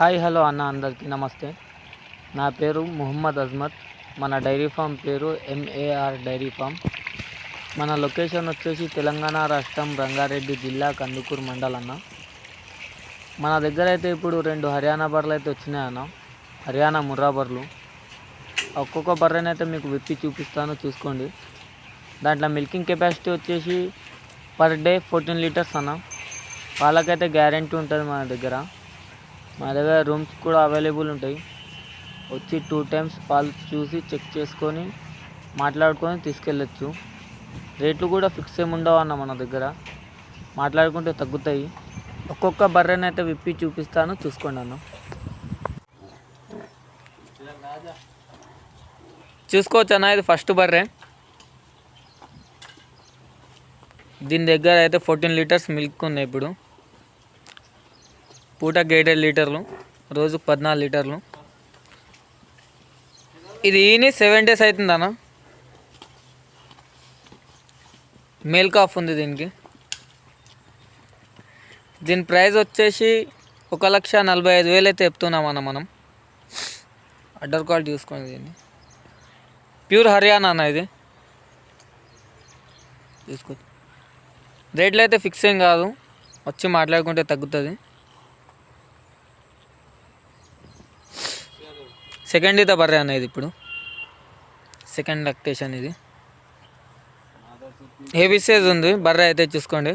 Hi hello అన్న అందరికీ నమస్తే. నా పేరు ముహమ్మద్ అజ్మత్. మన డైరీ ఫామ్ పేరు ఎంఏఆర్ డైరీ ఫామ్. మన లొకేషన్ వచ్చేసి తెలంగాణ రాష్ట్రం రంగారెడ్డి జిల్లా కందుకూరు మండల్ అన్న. మన దగ్గర అయితే ఇప్పుడు రెండు హర్యానా బర్రెలు అయితే వచ్చినాయి అన్న. హర్యానా ముర్రా బర్రెలు. ఒక్కొక్క బర్రెనైతే మీకు విప్పి చూపిస్తాను చూసుకోండి. దాంట్లో మిల్కింగ్ కెపాసిటీ వచ్చేసి పర్ డే ఫోర్టీన్ లీటర్స్ అన్న. వాళ్ళకైతే గ్యారంటీ ఉంటుంది మన దగ్గర. మా దగ్గర రూమ్స్ కూడా అవైలబుల్ ఉంటాయి. వచ్చి టూ టైమ్స్ వాళ్ళు చూసి చెక్ చేసుకొని మాట్లాడుకొని తీసుకెళ్ళచ్చు. రేట్లు కూడా ఫిక్స్ ఏమి ఉండవు అన్న మన దగ్గర. మాట్లాడుకుంటే తగ్గుతాయి. ఒక్కొక్క బర్రెని అయితే విప్పి చూపిస్తాను చూసుకోండి అన్న. చూసుకోవచ్చు అన్న ఇది ఫస్ట్ బర్రె. దీని దగ్గర అయితే ఫోర్టీన్ లీటర్స్ మిల్క్ ఉన్నాయి ఇప్పుడు. పూటకి ఏడేడు లీటర్లు రోజుకు పద్నాలుగు లీటర్లు. ఇది ఈని సెవెన్ డేస్ అవుతుందన్న మేల్ కాఫ్ ఉంది దీనికి. దీని ప్రైస్ వచ్చేసి ఒక లక్ష నలభై ఐదు వేలు అయితే చెప్తున్నామన్న మనం. అడ్డర్ క్వాలిటీ చూసుకోండి దీన్ని. ప్యూర్ హర్యానా అన్న ఇది. చూసుకో. రేట్లు అయితే ఫిక్స్ ఏం కాదు. వచ్చి మాట్లాడుకుంటే తగ్గుతుంది. సెకండ్ ఈత బర్రె అనేది ఇప్పుడు. సెకండ్ లక్టేషన్ ఇది హెవీ సైజ్ ఉంది బర్రె అయితే చూసుకోండి.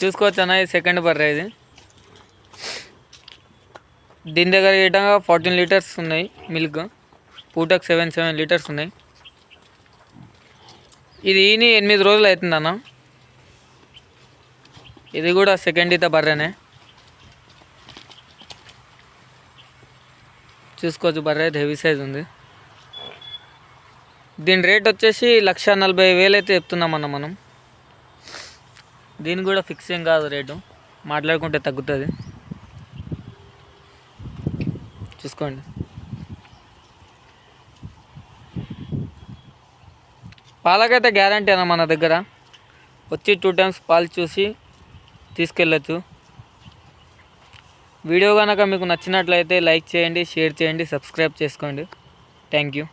చూసుకోవచ్చు అన్న ఇది సెకండ్ బర్రె ఇది? దీని దగ్గర ఇటంగా ఫార్టీన్ లీటర్స్ ఉన్నాయి మిల్క్ పూటకు సెవెన్ సెవెన్ లీటర్స్ ఉన్నాయి. ఇది ఈని ఎనిమిది రోజులు అవుతుందన్న. ఇది కూడా సెకండ్ ఈత బర్రెనే. చూసుకోవచ్చు బర్రె అయితే హెవీ సైజ్ ఉంది. దీని రేట్ వచ్చేసి లక్ష నలభై వేలు అయితే చెప్తున్నామన్న మనం. దీని కూడా ఫిక్స్ ఏం కాదు రేటు మాట్లాడుకుంటే తగ్గుతుంది. చూసుకోండి. పాలకైతే గ్యారంటీ అన్న మన దగ్గర. వచ్చి టూ టైమ్స్ పాలు చూసి తీసుకెళ్ళచ్చు. వీడియో కనుక మీకు నచ్చినట్లయితే లైక్ చేయండి షేర్ చేయండి సబ్స్క్రైబ్ చేసుకోండి. Thank you.